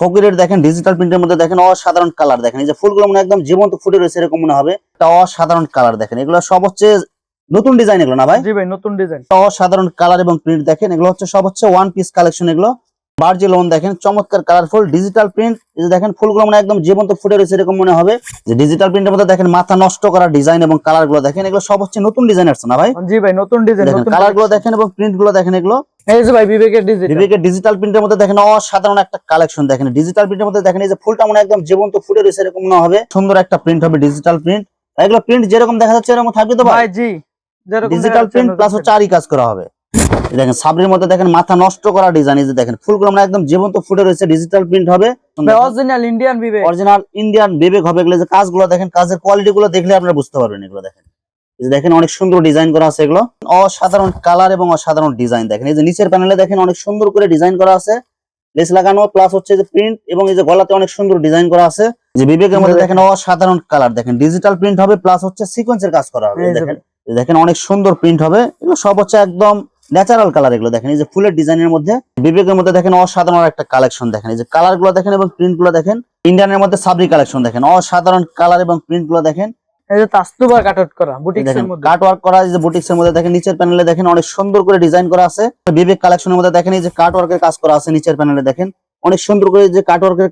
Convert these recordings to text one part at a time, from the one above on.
ফকিরের দেখেন ডিজিটাল প্রিন্টের মধ্যে দেখেন অসাধারণ কালার দেখেন। এই যে ফুলগুলো মনে একদম জীবন্ত ফুটে রয়েছে এরকম মনে হবে। একটা অসাধারণ কালার দেখেন। এগুলো সব হচ্ছে নতুন ডিজাইন এগুলো না ভাই? জি ভাই নতুন ডিজাইন অসাধারণ কালার এবং প্রিন্ট দেখেন। এগুলো হচ্ছে সব হচ্ছে ওয়ান পিস কালেকশন এগুলো। বার্জি লোন দেখেন চমৎকার কালারফুল ডিজিটাল প্রিন্ট এই যে দেখেন ফুলগুলো মানে একদম জীবন্ত ফুটে রয়েছে এরকম মনে হবে। যে ডিজিটাল প্রিন্টের মধ্যে দেখেন মাথা নষ্ট করা ডিজাইন এবং কালারগুলো দেখেন। এগুলো সব হচ্ছে নতুন ডিজাইন আসছে না ভাই? জি ভাই নতুন ডিজাইন দেখেন নতুন কালারগুলো দেখেন এবং প্রিন্টগুলো দেখেন এগুলো। এই যে ভাই বিবেকের ডিজাইন বিবেকের ডিজিটাল প্রিন্টের মধ্যে দেখেন অসাধারণ একটা কালেকশন দেখেন। ডিজিটাল প্রিন্টের মধ্যে দেখেন এই যে ফুলটা মনে একদম জীবন্ত ফুটে রয়েছে এরকম হবে। সুন্দর একটা প্রিন্ট হবে ডিজিটাল প্রিন্ট এগুলো প্রিন্ট যেরকম দেখা যাচ্ছে এরকম থাকবে তো ভাই? ভাই জি ডিজিটাল প্রিন্ট প্লাস হচ্ছে আরই কাজ করা হবে। দেখেন সাবরির মধ্যে দেখেন মাথা নষ্ট করা ডিজাইন এই যে দেখেন ফুলগুলো মানে একদম জীবন্ত ফুটে রয়েছে ডিজিটাল প্রিন্ট হবে। অরিজিনাল ইন্ডিয়ান বিবেক। অরিজিনাল ইন্ডিয়ান বিবেক হবে এগুলো যে কাজগুলো দেখেন কাজের কোয়ালিটি গুলো দেখলে আপনারা বুঝতে পারবেন এগুলো দেখেন। দেখেন অনেক সুন্দর ডিজাইন করা আছে এগুলো। অসাধারণ কালার এবং অসাধারণ ডিজাইন দেখেন। এই যে নিচের প্যানেলে দেখেন অনেক সুন্দর করে ডিজাইন করা আছে। লেস লাগানো প্লাস হচ্ছে যে প্রিন্ট এবং এই যে গলাতে অনেক সুন্দর ডিজাইন করা আছে। যে বিবেকের মধ্যে দেখেন অসাধারণ কালার। দেখেন ডিজিটাল প্রিন্ট হবে প্লাস হচ্ছে সিকোয়েন্সের কাজ করা হবে। দেখেন দেখেন অনেক সুন্দর প্রিন্ট হবে। এগুলো সব হচ্ছে একদম ন্যাচারাল কালার এগুলো। দেখেন এই যে ফুলের ডিজাইনের মধ্যে বিবেকের মধ্যে দেখেন অসাধারণ একটা কালেকশন। দেখেন এই যে কালারগুলো দেখেন এবং প্রিন্টগুলো দেখেন। ইন্ডিয়ানের মধ্যে সাবরি কালেকশন। দেখেন অসাধারণ কালার এবং প্রিন্টগুলো দেখেন। এই যে করা মধ্যে। করা যে দেখেন নিচের প্যানেলে দেখেন অনেক সুন্দর করে ডিজাইন করা আছে। বিবেক কালেকশনের মধ্যে দেখেন এই যে কাজ করা আছে নিচের প্যানেলে দেখেন। অনেক সুন্দর করে যে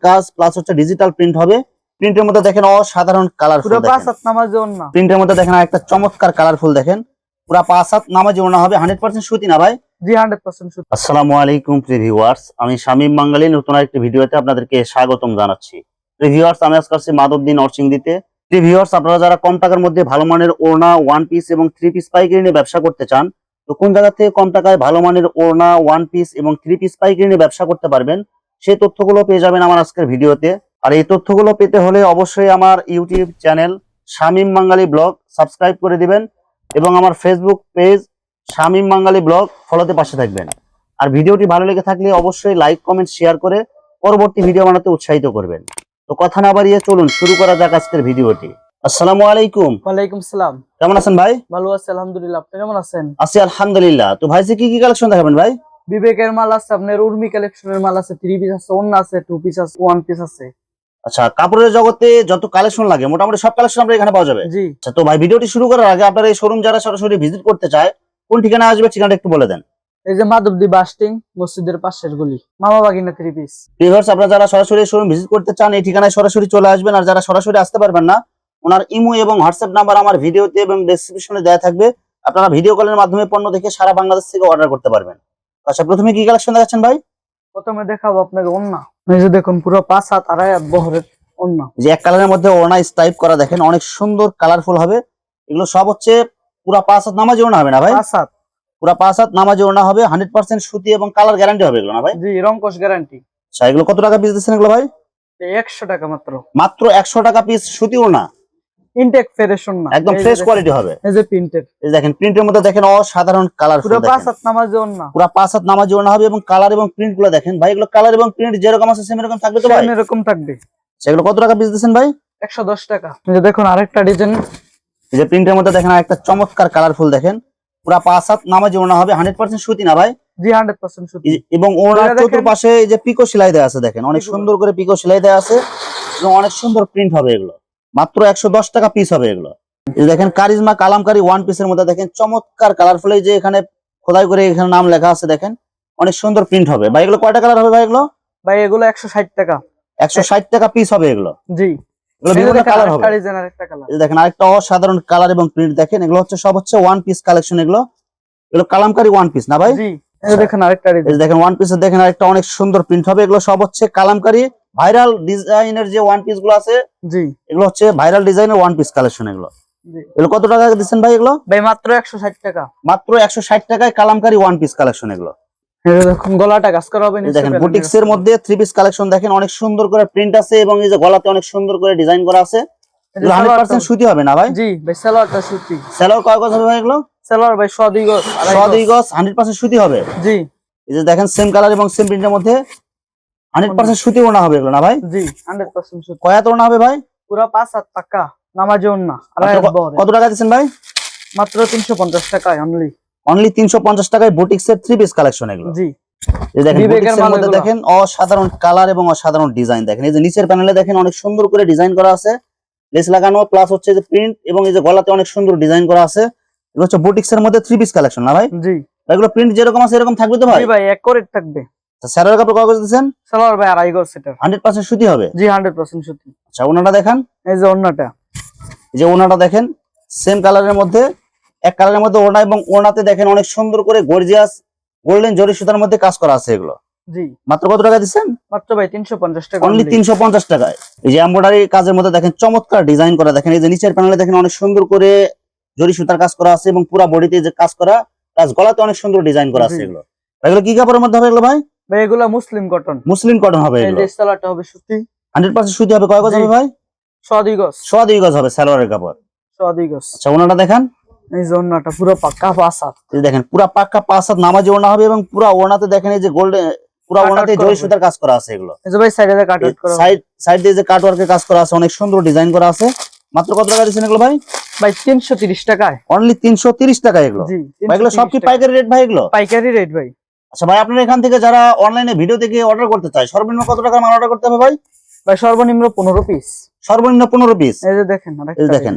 কাজ প্লাস হচ্ছে ডিজিটাল প্রিন্ট হবে। প্রিন্টের মধ্যে দেখেন অসাধারণ কালারফুল পুরো পাঁচ হাত নামাজে অন্য প্রিন্টের মধ্যে দেখেন একটা চমৎকার কালারফুল দেখেন। পুরা পাঁচ হাত নামাজি ওনা হবে হান্ড্রেড পার্সেন্ট সুতি না ভাই? জি আসসালামু আলাইকুম ভিউয়ার্স আমি শামীম বাঙালি নতুন আরেকটি ভিডিওতে আপনাদেরকে স্বাগতম জানাচ্ছি। ভিউয়ার্স আমি আজকে নরসিংদীতে। ভিউয়ার্স আপনারা যারা কম টাকার মধ্যে ভালো মানের ওড়না ওয়ান পিস এবং থ্রি পিস পাইকারি নিয়ে ব্যবসা করতে চান, তো কোন জায়গা থেকে কম টাকায় ভালো মানের ওড়না ওয়ান পিস এবং থ্রি পিস পাইকারি নিয়ে ব্যবসা করতে পারবেন, সেই তথ্যগুলো পেয়ে যাবেন আমার আজকের ভিডিওতে। আর এই তথ্যগুলো পেতে হলে অবশ্যই আমার YouTube channel Shamim Bangali blog subscribe করে দিবেন এবং আমার Facebook page Shamim Bangali blog ফলোতে পাশে থাকবেন। আর ভিডিওটি ভালো লেগে থাকলে অবশ্যই লাইক কমেন্ট শেয়ার করে পরবর্তী ভিডিও বানাতে উৎসাহিত করবেন। তো কথা না বাড়িয়ে চলুন শুরু করা যাক আজকের ভিডিওটি। আসসালামু আলাইকুম। ওয়ালাইকুম সালাম। কেমন আছেন ভাই? ভালো আছে আলহামদুলিল্লাহ। আপনি কেমন আছেন? আছি আলহামদুলিল্লাহ। তো ভাই কি কি কালেকশন দেখাবেন ভাই? বিবেকের মাল আছে আপনার উর্মি কালেকশনের মাল আছে থ্রি পিস আছে অন্য আছে টু পিস আছে ওয়ান পিস আছে। আচ্ছা কাপড়ের জগতে যত কালেকশন লাগে মোটামুটি সব কালেকশন আপনার এখানে পাওয়া যাবে? জি। আচ্ছা তো ভাই ভিডিওটি শুরু করার আগে আপনার এই শোরুম যারা সরাসরি ভিজিট করতে চায় কোন ঠিকানা আসবে ঠিকানাটা একটু বলে দেন। এই যে মাধবদী বাস্টিং মসজিদের পাশের গলি। মামা বাগিনা থ্রি পিস ভিউয়ার্স আপনারা যারা সরাসরি শোরুম ভিজিট করতে চান এই ঠিকানায় সরাসরি চলে আসবেন। আর যারা সরাসরি আসতে পারবেন না ওনার ইমো এবং হোয়াটসঅ্যাপ নাম্বার আমার ভিডিওতে এবং ডেসক্রিপশনে দেওয়া থাকবে। আপনারা ভিডিও কলের মাধ্যমে পণ্য দেখে সারা বাংলাদেশ থেকে অর্ডার করতে পারবেন। আচ্ছা প্রথমে কি কালেকশন দেখাচ্ছেন ভাই? প্রথমে দেখাবো আপনাকে অন্য এই যে দেখুন পুরো পাঁচ হাত আড়াই হাত বহরের অন্য যে এক কালারের মধ্যে ওড়না স্টাইপ করা দেখেন অনেক সুন্দর কালারফুল হবে। এগুলো সব হচ্ছে পুরা পাঁচ হাত নামাজি ওড়না হবে না ভাই? পাঁচ হাত পুরা পাঁচ হাত নামাজি ওড়না হবে হান্ড্রেড পার্সেন্ট সুতি এবং কালার গ্যারান্টি হবে এগুলো না ভাই? জি রঙ্কশ গ্যারান্টি আচ্ছা এগুলো কত টাকা পিস দিচ্ছেন এগুলো ভাই? একশো টাকা মাত্র। মাত্র একশো টাকা পিস সুতি ওড়না? ইনটেক ফেরেশন না একদম ফ্রেশ কোয়ালিটি হবে। এই যে প্রিন্টেড এই দেখেন প্রিন্টের মধ্যে দেখেন অসাধারণ কালারফুল পুরো পাঁচ হাত নামাজে অন্য পুরা পাঁচ হাত নামাজি ওড়না হবে এবং কালার এবং প্রিন্টগুলো দেখেন। ভাই এগুলো কালার এবং প্রিন্ট যেরকম আছে সেম এরকম থাকবে তো ভাই? এরকম থাকবে। সেগুলো কত টাকা পিস দিচ্ছেন ভাই? একশো দশ টাকা। এই দেখুন আরেকটা ডিজাইন এই যে প্রিন্টের মধ্যে দেখেন একটা চমৎকার কালারফুল দেখেন। পুরা পাঁচ হাত নামাজি ওড়না হবে হান্ড্রেড পার্সেন্ট সুতি না ভাই? জি হান্ড্রেড পার্সেন্ট সুতি। এবং ওড়নার এটা চতুর্পাশে যে পিকো সেলাই দেওয়া আছে দেখেন অনেক সুন্দর করে পিকো সেলাই দেওয়া আছে এবং অনেক সুন্দর প্রিন্ট হবে এগুলো। মাত্র একশো দশ টাকা পিস হবে এগুলো। দেখেন কারিজমা কালামকারি ওয়ান পিসের মধ্যে দেখেন চমৎকার কালারফুল এই যে এখানে খোদাই করে এখানে নাম লেখা আছে দেখেন অনেক সুন্দর প্রিন্ট হবে। ভাই এগুলো কয়টা কালার হবে ভাই এগুলো? ভাই এগুলো একশো ষাট টাকা। একশো ষাট টাকা পিস হবে এগুলো। জি। বিভিন্ন কালার হবে। আরেকটা এই দেখেন আরেকটা অসাধারণ কালার এবং প্রিন্ট দেখেন এগুলো হচ্ছে সব হচ্ছে ওয়ান পিস কালেকশন এগুলো। এগুলো কালামকারি ওয়ান পিস না ভাই? জি এই যে দেখেন আরেকটা এই ডিজাইন যে দেখেন ওয়ান পিসের দেখেন আরেকটা অনেক সুন্দর প্রিন্ট হবে। এগুলো সব হচ্ছে কালামকারি ভাইরাল ডিজাইনের যে ওয়ান পিসগুলো আছে জি। এগুলো হচ্ছে ভাইরাল ডিজাইনের ওয়ান পিস কালেকশন এগুলো। এগুলো কত টাকা দিচ্ছেন ভাই এগুলো? ভাই মাত্র একশো ষাট টাকা। মাত্র একশো ষাট টাকায় কালামকারি ওয়ান পিস কালেকশন এগুলো। গলাটা কাজ করা হবে দেখেন বুটিক্স এর মধ্যে থ্রি পিস কালেকশন দেখেন অনেক সুন্দর করে প্রিন্ট আছে এবং এই যে গলাতে অনেক সুন্দর করে ডিজাইন করা আছে। সুতি হবে না ভাই? জি ভাই সালোয়ারটা সুতি। স্যালোর কয় গজ হবে ভাই এগুলো? সালোয়ার ভাই শ দুই গজ, দুই গজ। হান্ড্রেড পার্সেন্ট সুতি হবে? জি। এই যে দেখেন সেম কালার এবং সেম প্রিন্টের মধ্যে হান্ড্রেড পার্সেন্ট সুতি ওনা হবে এগুলো না ভাই? জি হান্ড্রেড পার্সেন্ট সুতি। কয়াত ওনা হবে ভাই? পুরো পাঁচ হাত পাক্কা নামাজে বহরে। কত টাকা দিচ্ছেন ভাই? মাত্র তিনশো পঞ্চাশ টাকায় অনলি অনলি তিনশো পঞ্চাশ টাকায় বুটিক্স এর থ্রি পিস কালেকশন এগুলো। জি। দেখেন বুটিক্সের অসাধারণ কালার এবং অসাধারণ ডিজাইন দেখেন। এই যে নিচের প্যানেলে দেখেন অনেক সুন্দর করে ডিজাইন করা আছে। লেস লাগানো প্লাস হচ্ছে যে প্রিন্ট এবং এই যে গলাতে অনেক সুন্দর ডিজাইন করা আছে। এগুলো হচ্ছে বুটিক্সের মধ্যে থ্রি পিস কালেকশন না ভাই? জি। এগুলো প্রিন্ট যেরকম আছে এরকম থাকবে তো ভাই? ভাই এক করে থাকবে। স্যারের কাপড় কয় করে দিচ্ছেন? সালোয়ার ভাই আড়াই গজ সেটার। হান্ড্রেড পার্সেন্ট সুতি হবে? জি হান্ড্রেড পার্সেন্ট সত্যি আচ্ছা ওনাটা দেখেন। এই যে অন্যটা এই যে ওনাটা দেখেন সেম কালারের মধ্যে এক কালারের মধ্যে ওনা এবং ওনাতে দেখেন অনেক সুন্দর করে গর্জিয়াস গোল্ডেন জরি সুতার মধ্যে কাজ করা আছে এগুলো। জি। মাত্র কত টাকা দিচ্ছেন? মাত্র ভাই তিনশো পঞ্চাশ টাকা অনলি তিনশো পঞ্চাশ টাকায় এই যে এমব্রয়ডারি কাজের মধ্যে দেখেন চমৎকার ডিজাইন করা। দেখেন এই যে নিচের প্যানেলে দেখেন অনেক সুন্দর করে জরি সুতার কাজ করা আছে এবং পুরো বডিতে যে কাজ করা কাজ গলাতে অনেক সুন্দর ডিজাইন করা আছে এগুলো। এগুলো কি কাপড়ের মধ্যে হবে এগুলো ভাই? ভাই এগুলা মুসলিম কটন মুসলিম কটন হবে এই এগুলো। যে সালোয়ারটা হবে সুতি। হান্ড্রেড পার্সেন্ট সুতি হবে। কয় গজ হবে ভাই? সোয়াদি গজ। সোয়া দুই গজ হবে সালোয়ারের কাপড়। সোয়াদি গজ। আচ্ছা ওনাটা দেখেন। এই যে পুরো পাক্কা পাসাত এই দেখেন পুরা পাক্কা পাঁচ হাত নামাজি ওড়না হবে এবং পুরা ওড়নাতে দেখেন এই যে গোল্ডেন পুরা ওড়নাতে করা সুতার কাজ করা আছে এগুলো। এই যে ভাই সাইডে কাট আউট করা সাইড সাইড দিয়ে যে কাট ওয়ার্কের কাজ করা আছে অনেক সুন্দর ডিজাইন করা আছে। মাত্র কত টাকা দিচ্ছেন এগুলো ভাই? ভাই তিনশো তিরিশ টাকায়। অনলি তিনশো তিরিশ টাকা এগুলো? ভাই এগুলো সব কি পাইকারি রেট ভাই এগুলো? পাইকারি রেট ভাই। আচ্ছা ভাই আপনার এখান থেকে যারা অনলাইনে ভিডিও দেখে অর্ডার করতে চায় সর্বনিম্ন কত টাকার মাল অর্ডার করতে হবে ভাই? ভাই সর্বনিম্ন পনেরো পিস সর্বনিম্ন পনেরো পিস এই যে দেখেন এই দেখেন।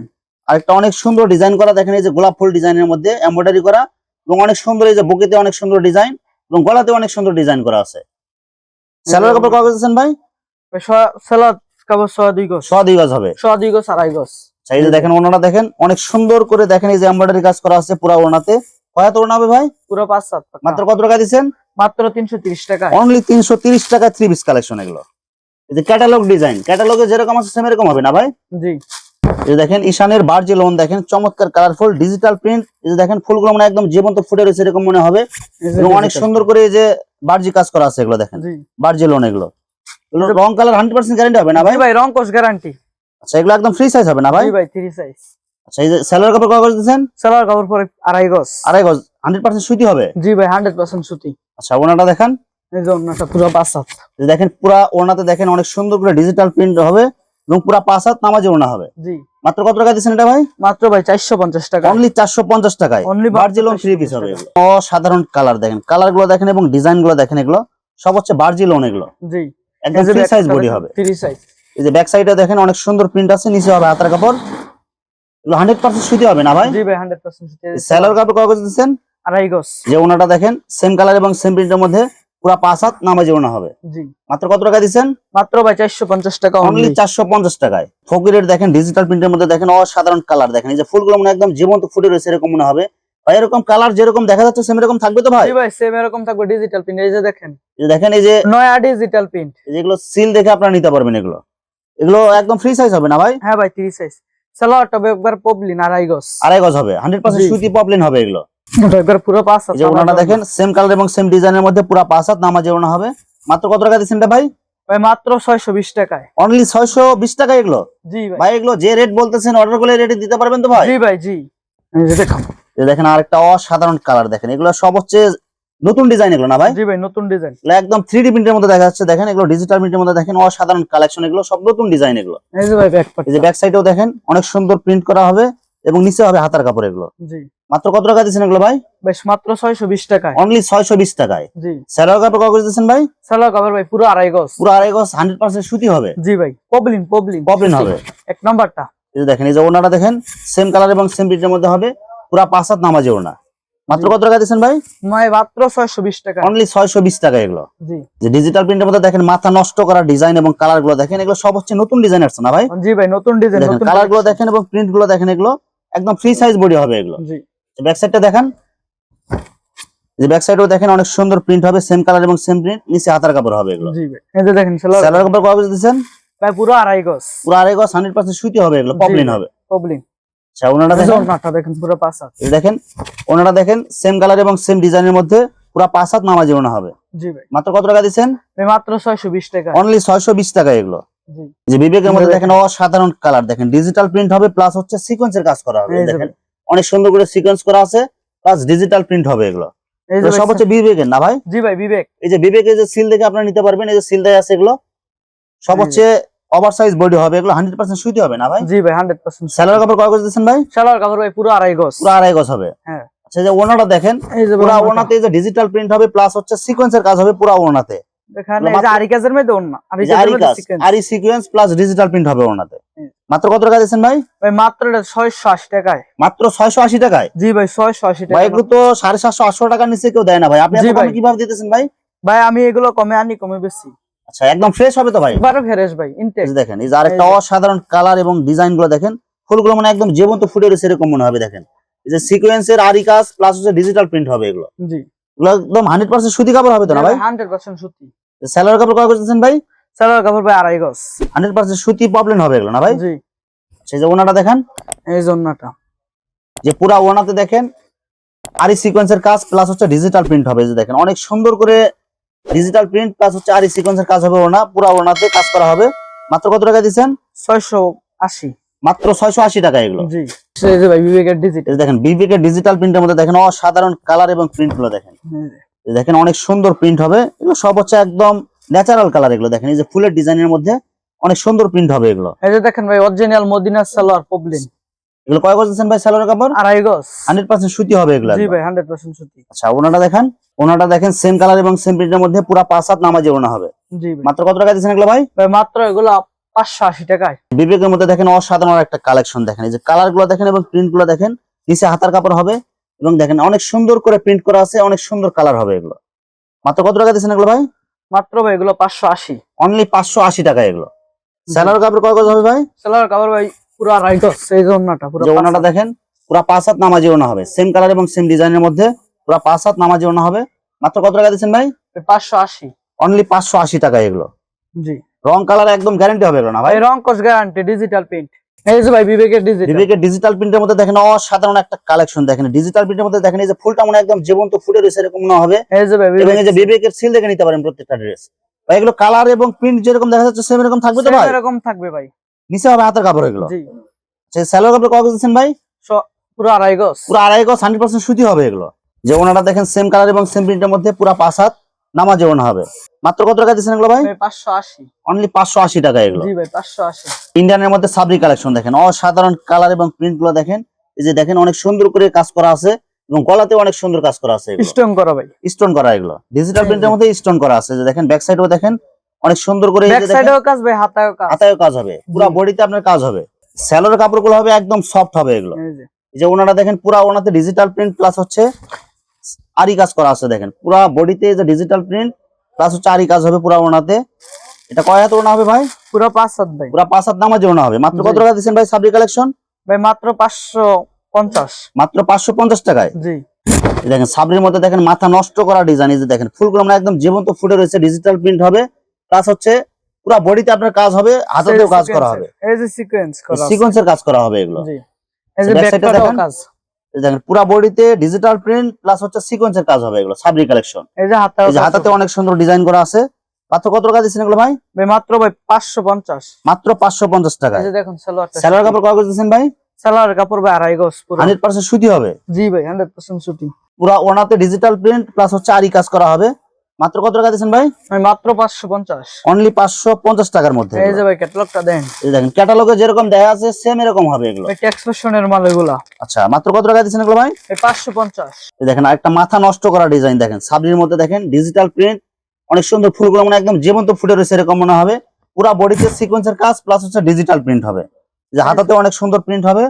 আরেকটা অনেক সুন্দর ডিজাইন করা দেখেন এই যে গোলাপ ফুল ডিজাইনের মধ্যে এমব্রয়ডারি করা এবং অনেক সুন্দর এই যে বুকেতে অনেক সুন্দর ডিজাইন এবং গলাতে অনেক সুন্দর ডিজাইন করা আছে। স্যালোয়ার কাপড় কত দিচ্ছেন ভাই? সালাদ কাপড় সোয়া দুই গজ। সোয়া দুই গজ হবে। সোয়া দুই গজ আড়াই গজ। আচ্ছা, এই যে দেখেন ওনারা দেখেন অনেক সুন্দর করে দেখেন এই যে এমব্রয়ডারি কাজ করা আছে পুরো ওনাতে কয়াত ওনা হবে ভাই? পুরো পাঁচ সাত। মাত্র কত টাকা দিচ্ছেন? মাত্র তিনশো তিরিশ টাকা। অনলি তিনশো তিরিশ টাকা থ্রি পিস কালেকশন এগুলো। এই যে ক্যাটালগ ডিজাইন ক্যাটালগে যেরকম আছে সেম এরকম হবে না ভাই? জি। এই দেখেন ঈশানের বার্জি লোন দেখেন চমৎকার কালারফুল ডিজিটাল প্রিন্ট এই যে দেখেন ফুলগুলো মানে একদম জীবন্ত ফুটে রয়েছে এরকম মনে হবে। এবং অনেক সুন্দর করে এই যে বার্জি কাজ করা আছে এগুলো দেখেন। বার্জি লোন এগুলো। রং কালার হান্ড্রেড পার্সেন্ট গ্যারান্টি হবে না ভাই? ভাই রং কোর্স গ্যারান্টি আচ্ছা এগুলো একদম ফ্রি সাইজ হবে না ভাই? ভাই সাইজ আচ্ছা এই যে স্যালোয়ার কাপড় কত করে দিচ্ছেন? সালোয়ার কাপড় পরে আড়াই গজ। আড়াই গজ। হান্ড্রেড পার্সেন্ট সুতি হবে? জি ভাই হান্ড্রেড পার্সেন্ট সুতি। আচ্ছা ওনাটা দেখেন। এই যে অন্যটা পুরো পাঁচ সাত দেখেন পুরা ওনাতে দেখেন অনেক সুন্দর করে ডিজিটাল প্রিন্ট হবে এবং পুরা পাঁচ হাত নামাজে ওনা হবে। জি। মাত্র কত টাকা দিচ্ছেন এটা ভাই? মাত্র ভাই চারশো পঞ্চাশ টাকা। অনলি চারশো পঞ্চাশ টাকায়। Only বার্জিলন থ্রি পিস হবে অসাধারণ কালার দেখেন। কালারগুলো দেখেন এবং ডিজাইনগুলো দেখেন এগুলো। সব হচ্ছে বার্জিলন এগুলো। জি। একদম ফ্রি সাইজ বডি হবে। থ্রি সাইজ এই যে ব্যাক সাইডে দেখেন অনেক সুন্দর প্রিন্ট আছে নিচে হবে হাতার কাপড়। এগুলো হান্ড্রেড পার্সেন্ট সুতি হবে না ভাই? জি ভাই হান্ড্রেড পার্সেন্ট সুতি। স্যালোর কাপড় কত দিচ্ছেন? আড়াই গজ। যে ওনাটা দেখেন সেম কালার এবং সেম প্রিন্টের মধ্যে। পুরা পাঁচ হাত নামাজে ওনা হবে। জি। মাত্র কত টাকা দিচ্ছেন? মাত্র ভাই চারশো পঞ্চাশ টাকা অনলি চারশো পঞ্চাশ টাকায়। ফকিরের দেখেন ডিজিটাল প্রিন্টের মধ্যে দেখেন অসাধারণ কালার দেখেন। এই যে ফুলগুলো মানে একদম জীবন্ত ফুটে রয়েছে এরকম মনে হবে। ভাই এরকম কালার যেরকম দেখা যাচ্ছে সেম এরকম থাকবে তো ভাই? ভাই সেম এরকম থাকবে ডিজিটাল প্রিন্ট এই যে দেখেন। দেখেন এই যে নয়া ডিজিটাল প্রিন্ট যেগুলো সিল দেখে আপনারা নিতে পারবেন এগুলো। এগুলো একদম ফ্রি সাইজ হবে না ভাই? হ্যাঁ ভাই থ্রি সাইজ সালোয়ারটা একবার পবলিন আড়াই গজ। আড়াই গজ হবে। Hundred percent. সুতি পপলিন হবে এগুলো। পুরো পাঁচ এই যে ওনাটা দেখেন সেম কালার এবং সেম ডিজাইনের মধ্যে পুরা পাঁচ হাত নামাজে ওনা হবে। মাত্র কত টাকা দিচ্ছেন ভাই? ভাই মাত্র ছয়শো বিশ টাকায়। অনলি ছয়শো বিশ টাকা এগুলো? জি ভাই। ভাই এগুলো যে রেট বলতেছেন অর্ডার করলে রেটে দিতে পারবেন তো ভাই? জি ভাই জি। এই যে দেখুন এই দেখেন আরেকটা অসাধারণ কালার দেখেন। এগুলো সব হচ্ছে নতুন ডিজাইন এগুলো না ভাই? জি ভাই নতুন ডিজাইন একদম থ্রি ডি প্রিন্টের মধ্যে দেখা যাচ্ছে। দেখেন এগুলো ডিজিটাল প্রিন্টের মধ্যে দেখেন অসাধারণ কালেকশন এগুলো সব নতুন ডিজাইন এগুলো। এই যে ভাই ব্যাক এই যে ব্যাক সাইডেও দেখেন অনেক সুন্দর প্রিন্ট করা হবে এবং নিচে হবে হাতার কাপড় এগুলো। জি। মাত্র কত টাকা দিচ্ছেন এগুলো ভাই? বেশ মাত্র ছয়শো বিশ টাকায়। অনলি ছয়শো বিশ টাকায়। জি। স্যালোয়ার কাপড় কত করে দিচ্ছেন ভাই? সালোয়ার কাপড় ভাই পুরো আড়াই গজ। পুরো আড়াই গজ হান্ড্রেড পার্সেন্ট সুতি হবে। জি ভাই পবলিন পবলিন পপলিন হবে। এক নাম্বারটা। এই দেখেন এই যে ওনাটা দেখেন সেম কালার এবং সেম প্রিন্টের মধ্যে হবে। পুরো পাঁচ হাত নামাজে ওনা মাত্র কত টাকা দিচ্ছেন ভাই? নয় মাত্র ছয়শো বিশ টাকা। অনলি ছয়শো বিশ টাকা এগুলো। জি। যে ডিজিটাল প্রিন্টের মধ্যে দেখেন মাথা নষ্ট করা ডিজাইন এবং কালারগুলো দেখেন এগুলো সব হচ্ছে নতুন ডিজাইন আসছে না ভাই? জি ভাই নতুন ডিজাইন কালারগুলো দেখেন এবং প্রিন্টগুলো দেখেন এগুলো একদম ফ্রি সাইজ বডি হবে এগুলো। জি। ব্যাক সাইডটা দেখেন। যে ব্যাক সাইডেও দেখেন অনেক সুন্দর প্রিন্ট হবে সেম কালার এবং সেম প্রিন্ট নিচে হাতার কাপড় হবে এগুলো। জি ভাই এই যে দেখেন সালোয়ার কাপড় কত দিচ্ছেন? ভাই পুরো আড়াই গজ। পুরো আড়াই গজ সুতি হবে এগুলো পপলিন হবে। পবলিন আচ্ছা ওনাটা দেখেন। ওনাটা দেখেন পুরো পাঁচ হাত। এই দেখেন ওনাটা দেখেন সেম কালার এবং সেম ডিজাইনের মধ্যে পুরো পাঁচ হাত নামাজি ওনা হবে। জি ভাই। মাত্র কত টাকা ভাই মাত্র টাকা। অনলি ছয়শো বিশ টাকা এগুলো। যে বিবেকের মধ্যে দেখেন অসাধারণ কালার দেখেন ডিজিটাল প্রিন্ট হবে প্লাস হচ্ছে সিকোয়েন্সের কাজ করা হবে দেখেন। অনেক সুন্দর করে সিকোয়েন্স করা আছে প্লাস ডিজিটাল প্রিন্ট হবে এগুলো। সব হচ্ছে বিবেকের না ভাই? জি ভাই বিবেক। এই যে বিবেকের যে সিল দেখে আপনারা নিতে পারবেন এই যে সিল দেয় আছে এগুলো। সব হচ্ছে ওভার সাইজ বডি হবে এগুলো হান্ড্রেড পার্সেন্ট সুতি হবে না ভাই? জি ভাই হান্ড্রেড পার্সেন্ট স্যালোয়ার কাপড় কয় গজ দিচ্ছেন ভাই? সালোয়ার কাপড় ভাই পুরো আড়াই গজ। পুরো আড়াই গজ হবে। হ্যাঁ। আচ্ছা যে ওনাটা দেখেন এই যে পুরা। ওনাতে যে ডিজিটাল প্রিন্ট হবে প্লাস হচ্ছে সিকোয়েন্সের কাজ হবে পুরা ওনাতে। দেখেন এগুলো এই যে মাত্র- আরি কাজের মধ্যে ওড়না। আরি এই যে কাজের আরি মধ্যে কাজ আরি সিকোয়েন্স প্লাস ডিজিটাল প্রিন্ট হবে ওনাতে মাত্র কত টাকা দিচ্ছেন ভাই? ভাই মাত্র এটা ছয়শো আশি টাকায়। মাত্র ছয়শো আশি টাকায়? জি ভাই ছয়শো আশি ভাই এগুলো তো সাড়ে সাতশো আটশো নিচে কেউ দেয় না ভাই। আপনি এত জি কমে ভাই। কীভাবে দিতেছেন ভাই? ভাই আমি এগুলো কমে আনি কমে বেশি। আচ্ছা একদম ফ্রেশ হবে তো ভাই? এবারে ফেরেশ ভাই ইনটেক দেখেন এই যে আরেকটা অসাধারণ কালার এবং ডিজাইনগুলো দেখেন ফুলগুলো মানে একদম জীবন্ত ফুটে রয়েছে এরকম মনে হবে দেখেন। এই যে সিকোয়েন্সের আরি কাজ প্লাস হচ্ছে ডিজিটাল প্রিন্ট হবে এগুলো। জি। একদম হান্ড্রেড পার্সেন্ট সুতি কাপড় হবে তো না ভাই? হান্ড্রেড পার্সেন্ট সুতি। স্যালোয়ার কাপড় কয় করতেছেন ভাই? সালোয়ার কাপড় ভাই আড়াই গজ। হান্ড্রেড পার্সেন্ট সুতি প্রবলেম হবে এগুলো না ভাই? জি। সেই যে ওনাটা দেখেন? এই জন্যটা যে পুরা ওনাতে দেখেন আরি সিকোয়েন্সের কাজ প্লাস হচ্ছে ডিজিটাল প্রিন্ট হবে যে দেখেন। অনেক সুন্দর করে ডিজিটাল প্রিন্ট প্লাস হচ্ছে আরি সিকোয়েন্সের কাজ হবে ওনা পুরা ওনাতে কাজ করা হবে। মাত্র কত টাকা দিচ্ছেন? ছয়শো আশি। মাত্র ছয়শো আশি টাকা এগুলো। জি। যে ভাই বিবেকের ডিজিটাল দেখেন বিবিকে ডিজিটাল প্রিন্টের মধ্যে দেখেন অসাধারণ কালার এবং প্রিন্টগুলো দেখেন। দেখেন অনেক সুন্দর প্রিন্ট হবে। এগুলো সব হচ্ছে একদম ন্যাচারাল কালার এগুলো। দেখেন এই যে ফুলের ডিজাইনের মধ্যে অনেক সুন্দর প্রিন্ট হবে এগুলো। এই যে দেখেন ভাই অরিজিনাল মদিনার সালোয়ার প্রবলেম এগুলো কয় গজ করতেছেন ভাই সালোয়ার কাপড়? আড়াই গজ। হান্ড্রেড পার্সেন্ট সুতি হবে এগুলো জি ভাই হান্ড্রেড পার্সেন্ট সুতি। আচ্ছা ওনাটা দেখেন ওনাটা দেখেন সেম কালার এবং সেম প্রিন্টের মধ্যে পুরা পাঁচ হাত নামাজে ওনা হবে। জি ভাই। মাত্র কত টাকা দিচ্ছেন এগুলো ভাই? ভাই মাত্র এগুলো পাঁচশো আশি টাকায়। বিবেকের মধ্যে দেখেন অসাধারণ একটা কালেকশন দেখেন। এই যে কালারগুলো দেখেন এবং প্রিন্টগুলো দেখেন নিচে হাতার কাপড় হবে। এবং দেখেন অনেক সুন্দর করে প্রিন্ট করা আছে অনেক সুন্দর কালার হবে এগুলো। মাত্র কত টাকা দিচ্ছেন এগুলো ভাই? মাত্র ভাই এগুলো পাঁচশো আশি। অনলি পাঁচশো আশি টাকা এগুলো। স্যালোয়ার কাপড় কয় গজ হবে ভাই? সালোয়ার কাপড় ভাই পুরো আড়াই সেই জন্যটা পুরো যে দেখেন পুরা পাঁচ হাত নামাজি ওনা হবে। সেম কালার এবং সেম ডিজাইনের মধ্যে পুরা পাঁচ হাত নামাজি ওনা হবে। মাত্র কত টাকা দিচ্ছেন ভাই? পাঁচশো আশি। অনলি পাঁচশো আশি টাকা এগুলো। জি। রং কালার একদম গ্যারান্টি হবে এগুলো না ভাই? ভাই রং কস গ্যারান্টি ডিজিটাল প্রিন্ট এই যে ভাই বিবেকের ডিজিটাল বিবেকের ডিজিটাল প্রিন্টের মধ্যে দেখেন অসাধারণ একটা কালেকশন দেখেন। ডিজিটাল প্রিন্টের মধ্যে দেখেন এই যে ফুলটা মনে একদম জীবন্ত ফুটে রয়েছে এরকম হবে। এই যে ভাই এবং এই যে বিবেকের সিল দেখে নিতে পারেন প্রত্যেকটা ড্রেস ভাই এগুলো কালার এবং প্রিন্ট যেরকম দেখা যাচ্ছে সেম এরকম থাকবে তো ভাই? এরকম থাকবে ভাই। নিচে হবে হাতের কাপড় এগুলো। জি। সেই স্যালোয়ার কাপড় কত দিচ্ছেন ভাই? পুরো আড়াই গজ। পুরো আড়াই গজ সুতি হবে এগুলো। যে ওনাটা দেখেন সেম কালার এবং সেম প্রিন্টের মধ্যে পুরো পাঁচ হাত। নামাজে ওনা হবে। মাত্র কত টাকা দিচ্ছেন এগুলো ভাই? পাঁচশো আশি। অনলি পাঁচশো আশি টাকা এগুলো। জি ভাই পাঁচশো আশি। ইন্ডিয়ানের মধ্যে সাবরি কালেকশন দেখেন। অসাধারণ কালার এবং প্রিন্টগুলো দেখেন। এই যে দেখেন অনেক সুন্দর করে কাজ করা আছে এবং গলাতে অনেক সুন্দর কাজ করা আছে স্টোন করা ভাই। স্টোন করা এগুলো। ডিজিটাল প্রিন্টের মধ্যে স্টোন করা আছে। যে দেখেন ব্যাক সাইডেও দেখেন অনেক সুন্দর করে ব্যাক সাইডেও কাজ ভাই হাতায়ও কাজ। হাতায়ও কাজ হবে। পুরো বডিতে আপনার কাজ হবে। স্যালোর কাপড়গুলো হবে একদম সফট হবে এগুলো। এই যে। এই যে ওনারা দেখেন পুরা ওনাতে ডিজিটাল প্রিন্ট প্লাস হচ্ছে আরি কাজ করা আছে দেখেন। পুরা বডিতে যে ডিজিটাল প্রিন্ট প্লাস হচ্ছে আরি কাজ হবে পুরা ওনাতে এটা কয় হাত ওনা হবে ভাই? পুরো পাঁচ হাত ভাই। পুরা পাঁচ হাত নামাজে ওনা হবে। মাত্র কত টাকা দিচ্ছেন ভাই সাবরি কালেকশন ভাই মাত্র পাঁচশো পঞ্চাশ। মাত্র পাঁচশো পঞ্চাশ টাকায়? জি। দেখেন সাবরির মধ্যে দেখেন মাথা নষ্ট করা ডিজাইন দেখেন ফুলগুলো আমরা একদম জীবন্ত ফুটে রয়েছে ডিজিটাল প্রিন্ট হবে প্লাস হচ্ছে পুরো বডিতে আপনার কাজ হবে হাতেও কাজ করা হবে। এই যে সিকোয়েন্স করা সিকোয়েন্সের কাজ করা হবে এগুলো। জি। এই যে Back ব্যাক side টা পার্টেও দেখেন। কাজ। দেখেন পুরা বডিতে ডিজিটাল প্রিন্ট প্লাস হচ্ছে সিকোয়েন্সের কাজ হবে এগুলো সাবরি কালেকশন এই যে এই যে হাতাতে অনেক সুন্দর ডিজাইন করা আছে। মাত্র কত টাকা দিচ্ছেন এগুলো ভাই? ভাই মাত্র ভাই পাঁচশো পঞ্চাশ। মাত্র পাঁচশো পঞ্চাশ টাকা এই যে দেখুন সালোয়ারটা সালোয়ার কাপড় কয় দিচ্ছেন ভাই? সালোয়ার কাপড় ভাই আড়াই গজ পুরো। হান্ড্রেড পার্সেন্ট সুতি হবে? জি ভাই 100% সুতি। পুরা ওনাতে ডিজিটাল প্রিন্ট প্লাস হচ্ছে আরি কাজ করা হবে। মাত্র কত টাকা দিচ্ছেন ভাই? ভাই মাত্র পাঁচশো পঞ্চাশ। অনলি পাঁচশো পঞ্চাশ টাকার মধ্যে এই যে ভাই ক্যাটালগটা দেন। এই দেখেন ক্যাটালগে যেরকম দেখা আছে সেম এরকম হবে এগুলো। ট্যাক্সেশনের মাল এগুলা। আচ্ছা মাত্র কত টাকা দিচ্ছেন এগুলো ভাই? এই পাঁচশো পঞ্চাশ। এই দেখেন একটা মাথা নষ্ট করা ডিজাইন দেখেন। সাবরির মধ্যে দেখেন ডিজিটাল প্রিন্ট অনেক সুন্দর ফুলগুলো মানে একদম জীবন্ত ফুটে রয়েছে এরকম মনে হবে। পুরা বডিতে সিকোয়েন্সের কাজ প্লাস হচ্ছে ডিজিটাল প্রিন্ট হবে। যে হাতাতে অনেক সুন্দর প্রিন্ট হবে।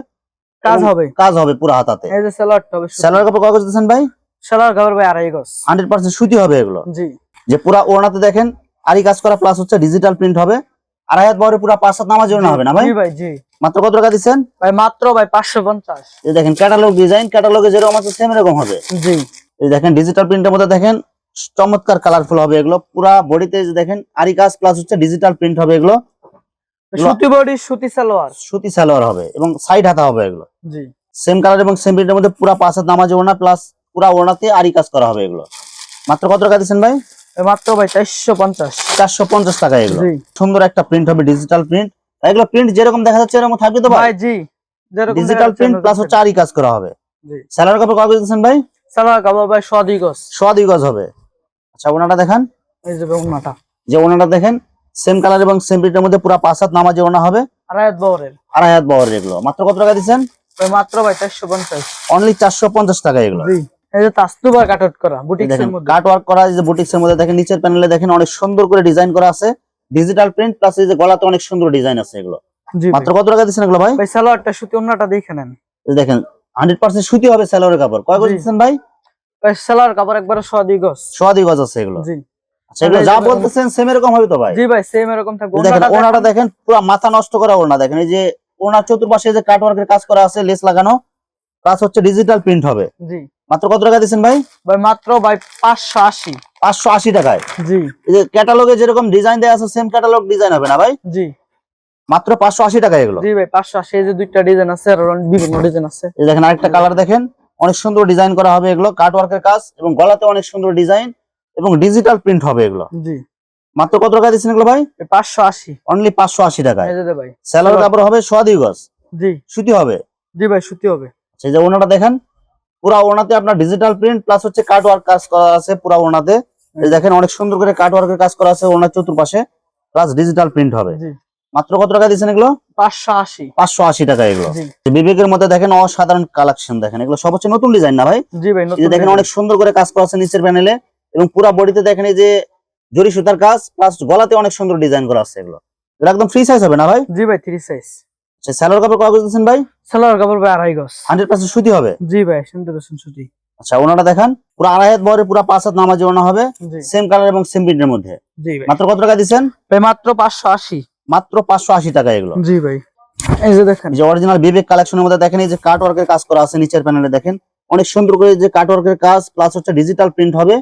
কাজ হবে। কাজ হবে পুরো হাতাতে। এই যে সালোয়ারটা হবে স্যালোয়ার কাপড় কয় দিচ্ছেন ভাই? সালোয়ার কাপড় ভাই আড়াই গজ। হান্ড্রেড পার্সেন্ট সুতি হবে এগুলো। জি। যে পুরা ওড়নাতে দেখেন আরি কাজ করা প্লাস হচ্ছে ডিজিটাল প্রিন্ট হবে। আড়াই হাত বহরে পুরা পাঁচ হাত নামার জন্য হবে না ভাই? জি ভাই জি। মাত্র কত টাকা দিচ্ছেন? ভাই মাত্র ভাই পাঁচশো পঞ্চাশ। এই দেখেন ক্যাটালগ ডিজাইন ক্যাটালগে যেরকম আছে সেম এরকম হবে। জি। এই দেখেন ডিজিটাল প্রিন্টের মধ্যে দেখেন চমৎকার কালারফুল হবে এগুলো। পুরা বডিতে দেখেন আরি কাজ প্লাস হচ্ছে ডিজিটাল প্রিন্ট হবে এগুলো। এগুলো- সুতি বডি সুতি সালোয়ার। সুতি সালোয়ার হবে এবং সাইড হাতা হবে এগুলো। জি। সেম কালার এবং সেম প্রিন্টের মধ্যে পুরা পাঁচ হাত নামাজ ওড়না প্লাস পুরা ওনাতে আরি কাজ করা হবে এগুলো। মাত্র কত টাকা দিচ্ছেন ভাই? মাত্র ভাই চারশো পঞ্চাশ। চারশো পঞ্চাশ টাকা এগুলো। সুন্দর একটা প্রিন্ট হবে ডিজিটাল প্রিন্ট এগুলো প্রিন্ট যেরকম দেখা যাচ্ছে এরকম থাকবে তো ভাই? জি। ডিজিটাল প্রিন্ট প্লাস হচ্ছে আরি কাজ করা হবে। স্যালার কাপড় কবে দিচ্ছেন ভাই? সালোয়ার কাপড় ভাই? সদি গজ। সোয়া দুই গজ হবে। আচ্ছা ওনাটা দেখান। এই যে ওনাটা যে ওনাটা দেখেন সেম কালার এবং সেম প্রিন্টের মধ্যে পুরো পাঁচ হাত নামাজে ওনা হবে। আড়াই হাত বহরের। আড়াই হাত বহরের এগুলো। মাত্র কত টাকা দিচ্ছেন? মাত্র ভাই চারশো পঞ্চাশ। অনলি চারশো পঞ্চাশ টাকা এগুলো। এই যে তাস্তুবার কাটআউট করা বুটিক্স দেখেন মধ্যে। কাট ওয়ার্ক করা এই যে বুটিক্স এর মধ্যে দেখেন নিচের প্যানেলে দেখেন অনেক সুন্দর করে ডিজাইন করা আছে। ডিজিটাল প্রিন্ট প্লাস এই যে গলাতে অনেক সুন্দর ডিজাইন আছে এগুলো। মাত্র কত টাকা দিচ্ছেন এগুলো ভাই? ভাই সালোয়ারটা সুতি অন্যটা দেখে নেন। দেখেন হান্ড্রেড পার্সেন্ট সুতি হবে স্যালোয়ারের কাপড়। কয় গজ দিচ্ছেন ভাই? ভাই সালোয়ার কাপড় একবারে সোয়াদি গজ। সোয়াদি গজ আছে এগুলো। জি। আচ্ছা এগুলো যা বলতেছেন সেম এরকম হবে তো ভাই? জি ভাই সেম এরকম থাকবে। দেখেন ওনাটা দেখেন। দেখেন পুরো মাথা নষ্ট করা ওনা দেখেন এই যে ওনার চতুর্পাশে যে কাট ওয়ার্কের কাজ করা আছে লেস লাগানো। প্লাস হচ্ছে ডিজিটাল প্রিন্ট হবে। জি। মাত্র কত টাকা দিচ্ছেন ভাই? ভাই মাত্র ভাই পাঁচশো আশি। পাঁচশো আশি টাকায়? জি। এই যে ক্যাটালগে যেরকম ডিজাইন দেওয়া আছে সেম ক্যাটালগ ডিজাইন হবে না ভাই? জি। মাত্র পাঁচশো আশি টাকা এগুলো? জি ভাই পাঁচশো আশি এই যে দুইটা ডিজাইন আছে আর বিভিন্ন ডিজাইন আছে। এই দেখেন আরেকটা কালার দেখেন। অনেক সুন্দর ডিজাইন করা হবে এগুলো কাট ওয়ার্কের কাজ এবং গলাতে অনেক সুন্দর ডিজাইন এবং ডিজিটাল প্রিন্ট হবে এগুলো। জি। মাত্র কত টাকা দিচ্ছেন এগুলো ভাই? পাঁচশো আশি। অনলি পাঁচশো আশি টাকায়। এই যে ভাই স্যালোর কাপড় হবে। সোয়াদি গজ। জি। সুতি হবে? জি ভাই সুতি হবে। সেই যে ওনাটা দেখেন। পুরা ওনাতে আপনার ডিজিটাল প্রিন্ট প্লাস হচ্ছে কাট ওয়ার্ক কাজ করা আছে পুরা ওনাতে দেখেন অনেক সুন্দর করে কাট ওয়ার্কের কাজ করা আছে ওনার চতুর্পাশে প্লাস ডিজিটাল প্রিন্ট হবে। মাত্র কত টাকা দিচ্ছেন এগুলো? পাঁচশো আশি। পাঁচশো আশি টাকা এগুলো। বিবেকের মধ্যে দেখেন অসাধারণ কালেকশন দেখেন। এগুলো সব হচ্ছে নতুন ডিজাইন না ভাই? দেখেন অনেক সুন্দর করে কাজ করা আছে নিচের প্যানেলে এবং পুরা বডিতে দেখেন এই যে জরি সুতার কাজ প্লাস গলাতে অনেক সুন্দর ডিজাইন করা আছে এগুলো। এটা একদম ফ্রি সাইজ হবে না ভাই? জি ভাই থ্রি সাইজ আচ্ছা স্যালোর কাপড় কয় দিচ্ছেন ভাই? সালোয়ার কাপড় ভাই আড়াই গজ। হান্ড্রেড পার্সেন্ট সুতি হবে? জি ভাই শুনতে পাচ্ছেন সুতি। আচ্ছা ওনাটা দেখান। পুরো আড়াই হাত বহরে পুরো পাঁচ হাত নামাজি ওনা হবে। সেম কালার এবং সেম প্রিন্টের মধ্যে। জি ভাই। মাত্র কত টাকা ভাই মাত্র পাঁচশো আশি। মাত্র পাঁচশো আশি টাকা এগুলো। জি ভাই। এই যে দেখেন। যে অরিজিনাল বিবেক কালেকশনের মধ্যে দেখেন এই যে কাট ওয়ার্কের কাজ করা আছে নিচের প্যানেলে দেখেন। অনেক সুন্দর করে যে কাট ওয়ার্কের কাজ প্লাস হচ্ছে ডিজিটাল প্রিন্ট হবে।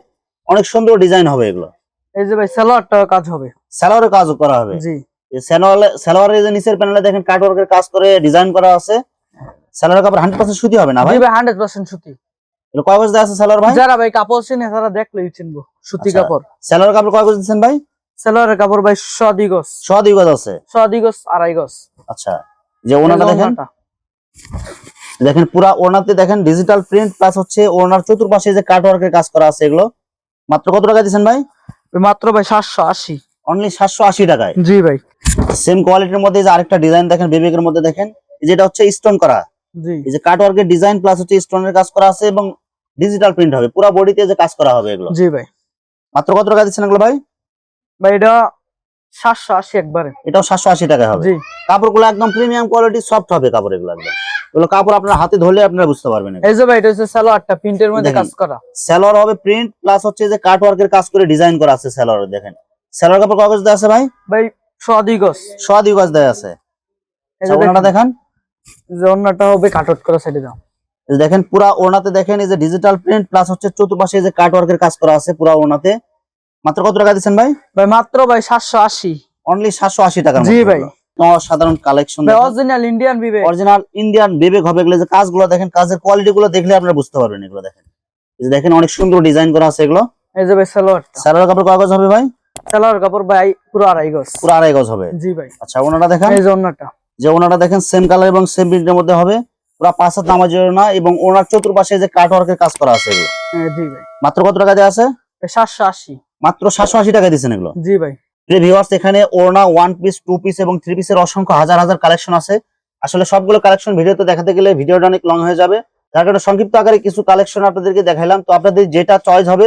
অনেক সুন্দর ডিজাইন হবে এগুলো। এই যে ভাই সালোয়ারটা কাজ হবে। স্যালোয়ারের কাজও করা হবে। জি। সালোয়ারের যে নিচের প্যানেলে দেখেন কাট ওয়ার্কের কাজ করে ডিজাইন করা আছে। সালোয়ারের কাপড় হান্ড্রেড পার্সেন্ট সুতি হবে না ভাই? জি ভাই হান্ড্রেড পার্সেন্ট সুতি। এগুলো কয় গজ আছে সালোয়ার ভাই? যারা ভাই কাপড় চিনে তারা দেখলেই চিনবো সুতি আচ্ছা। কাপড়। সালোয়ার কাপড় কয় গজ দিচ্ছেন ভাই? সালোয়ারের কাপড় ভাই সদি গজ। ছ গজ আছে। সদি গজ আড়াই গজ। আচ্ছা যে ওনাটা দেখেন। দেখেন পুরা ওনাতে দেখেন ডিজিটাল প্রিন্ট প্লাস হচ্ছে ওনার চতুর্পাশে যে কাট ওয়ার্কের কাজ করা আছে এগুলো। মাত্র কত টাকা দিচ্ছেন ভাই? ভাই মাত্র ভাই সাতশো আশি। অনলি সাতশো আশি টাকায়। জি ভাই। সেম কোয়ালিটির মধ্যে যে আরেকটা ডিজাইন দেখেন বিবেকের মধ্যে দেখেন যেটা হচ্ছে স্টোন করা। এই যে কাট ওয়ার্কের ডিজাইন প্লাস হচ্ছে স্টোনের কাজ করা আছে এবং ডিজিটাল প্রিন্ট হবে পুরা বডিতে যে কাজ করা হবে এগুলো। জি ভাই। মাত্র কত টাকা দিচ্ছেন এগুলো ভাই? ভাই এটা সাতশো আশি একবারে। এটাও সাতশো আশি টাকা হবে। জি। কাপড়গুলো একদম প্রিমিয়াম কোয়ালিটি সফট হবে কাপড় এগুলো একদম। এগুলো কাপড় আপনার হাতে ধরলে আপনারা বুঝতে পারবেন এই যে ভাই এটা হচ্ছে সালোয়ারটা প্রিন্টের মধ্যে কাজ করা। স্যালোয়ার হবে প্রিন্ট প্লাস হচ্ছে যে কাট ওয়ার্কের কাজ করে ডিজাইন করা আছে স্যালোয়ার দেখেন। স্যালোয়ার কাপড় দেওয়া আছে ভাই? ভাই সদি গজ। সোয়া দুই গজ দেওয়া আছে। আচ্ছা, ওনাটা দেখেন, দেখান। যে অন্যটা হবে কাটআউট করা সাইডে দাও। দেখেন পুরা ওনাতে দেখেন এই যে ডিজিটাল প্রিন্ট প্লাস হচ্ছে চতুর্পাশে যে কাজ করা আছে পুরা ওনাতে মাত্র কত টাকা দিচ্ছেন ভাই? ভাই মাত্র ভাই সাতশো আশি। অনলি সাতশো আশি টাকার জি ভাই। সাধারণ কালেকশন অরিজিনাল ইন্ডিয়ান বিবে অরিজিনাল ইন্ডিয়ান বিবেক হবে এগুলো। যে কাজগুলো দেখেন কাজের কোয়ালিটি গুলো দেখলে আপনারা বুঝতে পারবেন এগুলো দেখেন। এই যে দেখেন অনেক সুন্দর ডিজাইন করা আছে এগুলো। এই যে ভাই কাপড় কাগজ হবে ভাই? সালোয়ার কাপড় ভাই পুরো আড়াই গজ। পুরো আড়াই গজ হবে? জি ভাই। আচ্ছা ওনাটা দেখেন। এই যে অন্যটা যে ওনাটা দেখেন সেম কালার এবং সেম প্রিন্টের মধ্যে হবে। পুরো পাঁচ হাত নামাজ না এবং ওনার চতুর্পাশে যে কাট ওয়ার্কের কাজ করা আছে হ্যাঁ, জি ভাই। মাত্র কত টাকা দেওয়া আছে? ভাই সাতশো আশি। মাত্র সাতশো আশি টাকা দিচ্ছেন এগুলো। জি ভাই। ভিউয়ার্স এখানে ওড়না ওয়ান পিস টু পিস এবং থ্রি পিসের অসংখ্য হাজার হাজার কালেকশন আছে। আসলে সবগুলো কালেকশন ভিডিওতে দেখাতে গেলে ভিডিওটা অনেক লং হয়ে যাবে। তার কারণে সংক্ষিপ্ত আকারে কিছু কালেকশন আপনাদেরকে দেখাইলাম। তো আপনাদের যেটা চয়েস হবে